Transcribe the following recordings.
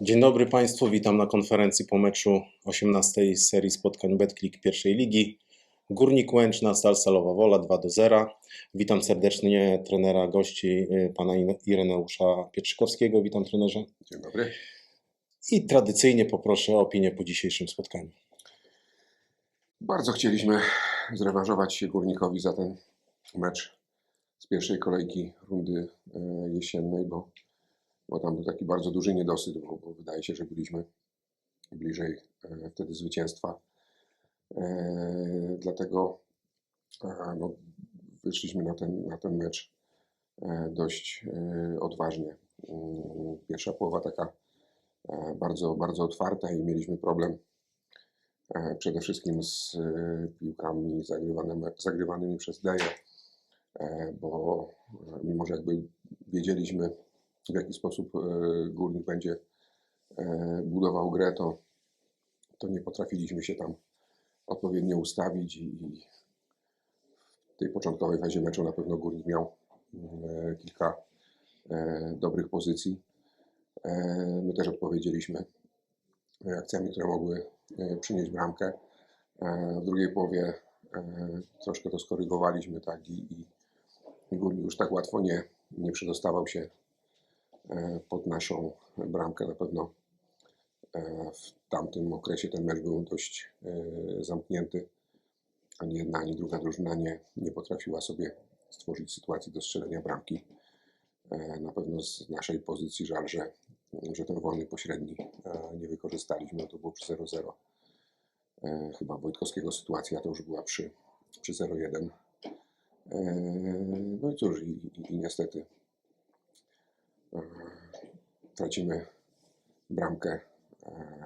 Dzień dobry Państwu, witam na konferencji po meczu 18 serii spotkań BetClick pierwszej ligi. Górnik Łęczna, Stal Stalowa Wola 2 do 0. Witam serdecznie trenera gości, y, pana Ireneusza Pietrzykowskiego. Witam trenerze. Dzień dobry. I tradycyjnie poproszę o opinię po dzisiejszym spotkaniu. Bardzo chcieliśmy zrewanżować się Górnikowi za ten mecz z pierwszej kolejki rundy e, jesiennej, bo, bo tam był taki bardzo duży niedosyt, bo, bo wydaje się, że byliśmy bliżej e, wtedy zwycięstwa. E, Dlatego e, no, wyszliśmy na ten, na ten mecz e, dość e, odważnie. Mm, Pierwsza połowa taka e, bardzo, bardzo otwarta i mieliśmy problem przede wszystkim z piłkami zagrywanymi, zagrywanymi przez Deje, bo mimo, że jakby wiedzieliśmy w jaki sposób e, Górnik będzie e, budował grę, to, to nie potrafiliśmy się tam odpowiednio ustawić i, i w tej początkowej fazie meczu na pewno Górnik miał e, kilka dobrych pozycji. My też odpowiedzieliśmy akcjami, które mogły przynieść bramkę. W drugiej połowie troszkę to skorygowaliśmy tak i, i, Górnik już tak łatwo nie, nie przedostawał się pod naszą bramkę. Na pewno e, w tamtym okresie ten mecz był dość e, zamknięty. Ani jedna, ani druga drużyna nie, nie potrafiła sobie stworzyć sytuacji do strzelenia bramki. E, Na pewno z naszej pozycji żal, że, że ten wolny pośredni e, nie wykorzystaliśmy. To było przy 0-0. E, Chyba Wojtkowskiego sytuacja to już była przy, przy 0-1. E, No i cóż, i, i, i niestety e, tracimy bramkę, e,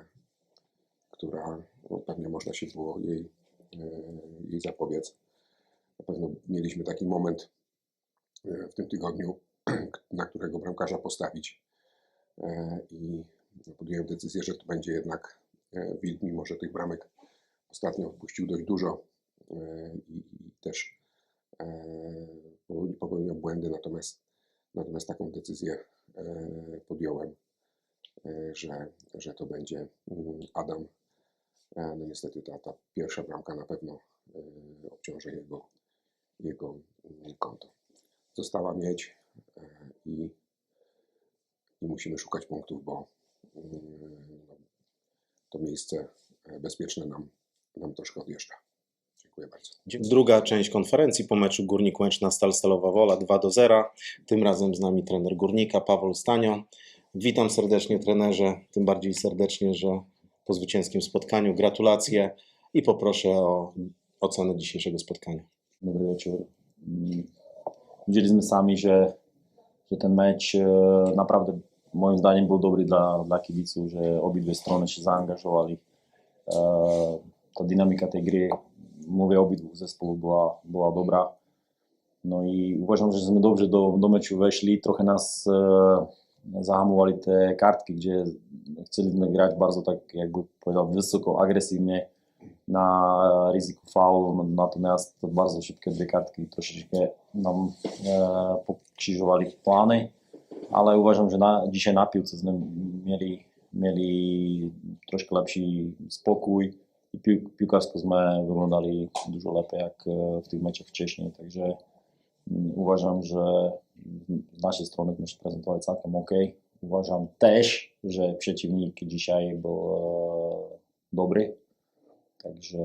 która no, pewnie można się było jej, e, jej zapobiec. Na pewno mieliśmy taki moment e, w tym tygodniu, na którego bramkarza postawić i podjąłem decyzję, że to będzie jednak Wilk, mimo że tych bramek ostatnio wpuścił dość dużo i, i też popełni- popełniał błędy, natomiast, natomiast taką decyzję podjąłem, e, że, że to będzie mm, Adam. E, No niestety ta, ta pierwsza bramka na pewno e, obciąży jego, jego mm, konto. Została mieć e, i, i musimy szukać punktów, bo mm, no, to miejsce e, bezpieczne nam, nam troszkę odjeżdża. Dziękuję bardzo. Druga część konferencji po meczu Górnik Łęczna, Stal Stalowa Wola 2 do 0. Tym razem z nami trener Górnika Paweł Stanio. Witam serdecznie trenerze, tym bardziej serdecznie, że po zwycięskim spotkaniu gratulacje i poproszę o ocenę dzisiejszego spotkania. Dobry wieczór. Widzieliśmy sami, że, że ten mecz e, naprawdę moim zdaniem był dobry dla, dla kibiców, że obydwie strony się zaangażowali. E, Ta dynamika tej gry, mówię, obydwu zespołów była, była dobra. No i uważam, że żeśmy dobrze do, do meczu weszli. Trochę nas e, zahamowali te kartki, gdzie chcieliśmy grać bardzo tak, jakby powiedział, wysoko, agresywnie na ryzyku faulu, natomiast bardzo szybkie dwie kartki troszeczkę nam e, pokrzyżowali plany, ale uważam, że na, dzisiaj na piłce mieli, mieli troszkę lepszy spokój i pił, piłkarsko jsme wyglądali dużo lepiej jak e, w tych meczach wcześniej, także mm, uważam, że z naszej strony my się prezentowali całkiem ok. Uważam też, że przeciwnik dzisiaj był e, dobry, Także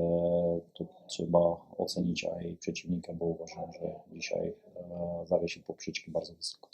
to trzeba ocenić, a i przeciwnika, bo uważam, że dzisiaj e, zawiesił poprzeczki bardzo wysoko.